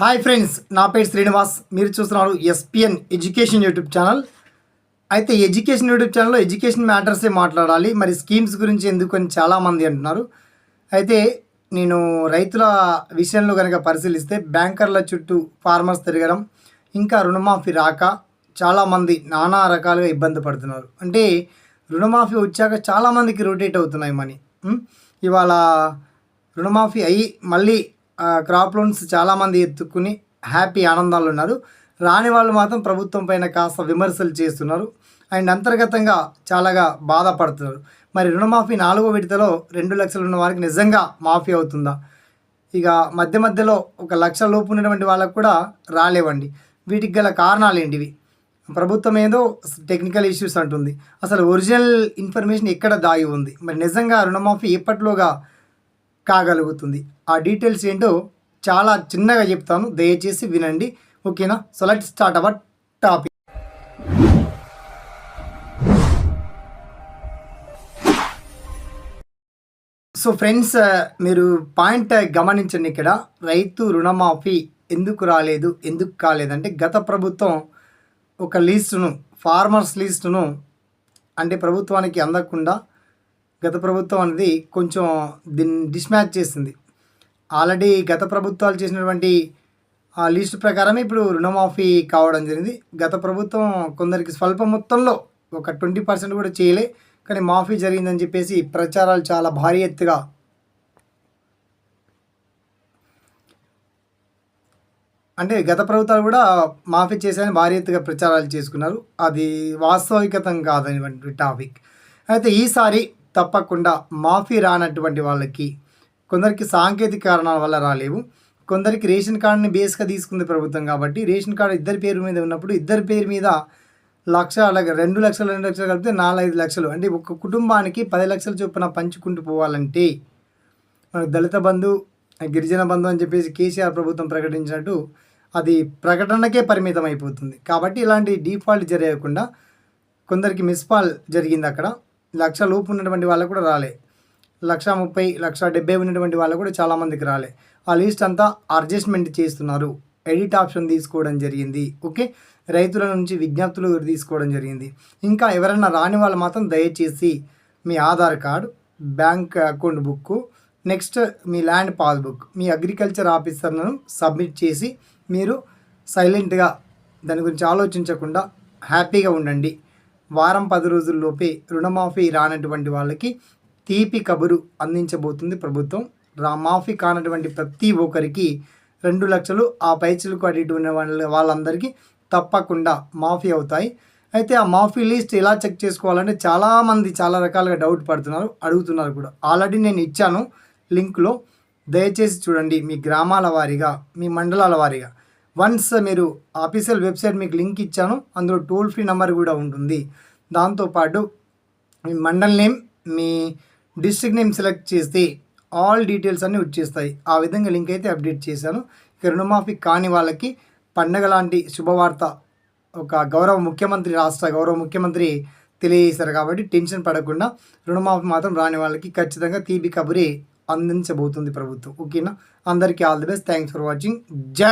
Hi friends నా పేరు శ్రీనివాస్. మీరు చూస్తున్నారు ఎస్పిఎన్ ఎడ్యుకేషన్ యూట్యూబ్ ఛానల్. అయితే ఎడ్యుకేషన్ యూట్యూబ్ ఛానల్లో ఎడ్యుకేషన్ మ్యాటర్సే మాట్లాడాలి మరి స్కీమ్స్ గురించి ఎందుకు అని చాలామంది అంటున్నారు. అయితే నేను రైతుల విషయంలో కనుక పరిశీలిస్తే బ్యాంకర్ల చుట్టూ ఫార్మర్స్ తిరగడం ఇంకా రుణమాఫీ రాక చాలామంది నానా రకాలుగా ఇబ్బంది పడుతున్నారు. అంటే రుణమాఫీ వచ్చాక చాలామందికి రొటేట్ అవుతున్నాయి మనీ. ఇవాళ రుణమాఫీ అయ్యి మళ్ళీ క్రాప్ లోన్స్ చాలామంది ఎత్తుకుని హ్యాపీ ఆనందాలు ఉన్నారు. రాని వాళ్ళు మాత్రం ప్రభుత్వం పైన కాస్త విమర్శలు చేస్తున్నారు. అండ్ అంతర్గతంగా చాలాగా బాధపడుతున్నారు. మరి రుణమాఫీ నాలుగో విడతలో రెండు లక్షలు ఉన్న వారికి నిజంగా మాఫీ అవుతుందా? ఇక మధ్య మధ్యలో ఒక లక్ష లోపు ఉన్నటువంటి వాళ్ళకు కూడా రాలేవండి. వీటికి గల కారణాలు ఏంటివి? ప్రభుత్వం ఏదో టెక్నికల్ ఇష్యూస్ అంటుంది. అసలు ఒరిజినల్ ఇన్ఫర్మేషన్ ఎక్కడ దాగి ఉంది? మరి నిజంగా రుణమాఫీ ఎప్పట్లోగా కాగలుగుతుంది. ఆ డీటెయిల్స్ ఏంటో చాలా చిన్నగా చెప్తాను. దయచేసి వినండి. ఓకేనా? So let start our topic. So friends మీరు పాయింట్ గమనించండి ఇక్కడ. రైతు రుణమాఫీ ఎందుకు రాలేదు? ఎందుకు కాలేదంటే గత ప్రభుత్వం ఒక లీస్టును ఫార్మర్స్ లీస్టును అంటే ప్రభుత్వానికి అందకుండా గత ప్రభుత్వం అనేది కొంచెం దీన్ని డిస్మ్యాచ్ చేసింది. ఆల్రెడీ గత ప్రభుత్వాలు చేసినటువంటి ఆ లిస్ట్ ప్రకారమే ఇప్పుడు రుణమాఫీ కావడం జరిగింది. గత ప్రభుత్వం కొందరికి స్వల్ప మొత్తంలో ఒక ట్వంటీ పర్సెంట్ కూడా చేయలే కానీ మాఫీ జరిగిందని చెప్పేసి ప్రచారాలు చాలా భారీ ఎత్తుగా అంటే గత ప్రభుత్వాలు కూడా మాఫీ చేశారని భారీ ఎత్తుగా ప్రచారాలు చేసుకున్నారు. అది వాస్తవికతం కాదనేటువంటి టాపిక్ అయితే ఈసారి తప్పకుండా మాఫీ రానటువంటి వాళ్ళకి కొందరికి సాంకేతిక కారణాల వల్ల రాలేవు. కొందరికి రేషన్ కార్డుని బేస్గా తీసుకుంది ప్రభుత్వం కాబట్టి రేషన్ కార్డు ఇద్దరి పేరు మీద ఉన్నప్పుడు ఇద్దరి పేరు మీద లక్ష అలాగే రెండు లక్షలు రెండు లక్షలు కలిపితే నాలుగైదు లక్షలు. అంటే ఒక కుటుంబానికి పది లక్షల చొప్పున పంచుకుంటూ పోవాలంటే మనకు దళిత బంధు గిరిజన బంధు అని చెప్పేసి కేసీఆర్ ప్రభుత్వం ప్రకటించినట్టు అది ప్రకటనకే పరిమితం అయిపోతుంది కాబట్టి ఇలాంటి డిఫాల్ట్ జరగకుండా కొందరికి మిస్పాల్ జరిగింది అక్కడ. లక్ష లోపు ఉన్నటువంటి వాళ్ళకు కూడా రాలే. లక్ష ముప్పై లక్ష డెబ్బై ఉన్నటువంటి వాళ్ళు కూడా చాలామందికి రాలే. ఆ లిస్ట్ అంతా అడ్జస్ట్మెంట్ చేస్తున్నారు. ఎడిట్ ఆప్షన్ తీసుకోవడం జరిగింది. ఓకే? రైతుల నుంచి విజ్ఞప్తులు తీసుకోవడం జరిగింది. ఇంకా ఎవరైనా రాని వాళ్ళు మాత్రం దయచేసి మీ Aadhaar card bank account book next మీ ల్యాండ్ పాస్బుక్ మీ అగ్రికల్చర్ ఆఫీసర్ను సబ్మిట్ చేసి మీరు సైలెంట్గా దాని గురించి ఆలోచించకుండా హ్యాపీగా ఉండండి. వారం పది రోజుల్లోపే రుణమాఫీ రానటువంటి వాళ్ళకి తీపి కబురు అందించబోతుంది ప్రభుత్వం. రా మాఫీ కానటువంటి ప్రతి ఒక్కరికి రెండు లక్షలు ఆ పైచలకు అటు ఇటు ఉన్న వాళ్ళ వాళ్ళందరికీ తప్పకుండా మాఫీ అవుతాయి. అయితే ఆ మాఫీ లిస్ట్ ఎలా చెక్ చేసుకోవాలంటే చాలామంది చాలా రకాలుగా డౌట్ పడుతున్నారు అడుగుతున్నారు కూడా. ఆల్రెడీ నేను ఇచ్చాను లింక్లో. దయచేసి చూడండి మీ గ్రామాల వారీగా మీ మండలాల వారీగా. వన్స్ మీరు ఆఫీషియల్ వెబ్సైట్ మీకు లింక్ ఇచ్చాను అందులో టోల్ ఫ్రీ నెంబర్ కూడా ఉంటుంది. దాంతోపాటు మీ మండల్ నేమ్ మీ డిస్ట్రిక్ట్ నేమ్ సెలెక్ట్ చేస్తే ఆల్ డీటెయిల్స్ అన్నీ వచ్చేస్తాయి ఆ విధంగా లింక్ అయితే అప్డేట్ చేశాను. ఇక రుణమాఫీ కాని వాళ్ళకి పండగ లాంటి శుభవార్త ఒక గౌరవ ముఖ్యమంత్రి రాష్ట్ర గౌరవ ముఖ్యమంత్రి తెలియజేశారు కాబట్టి టెన్షన్ పడకుండా రుణమాఫీ మాత్రం రాని వాళ్ళకి ఖచ్చితంగా తీపి కబురే అందించబోతుంది ప్రభుత్వం. ఓకేనా? అందరికీ all the best. Thanks for watching జై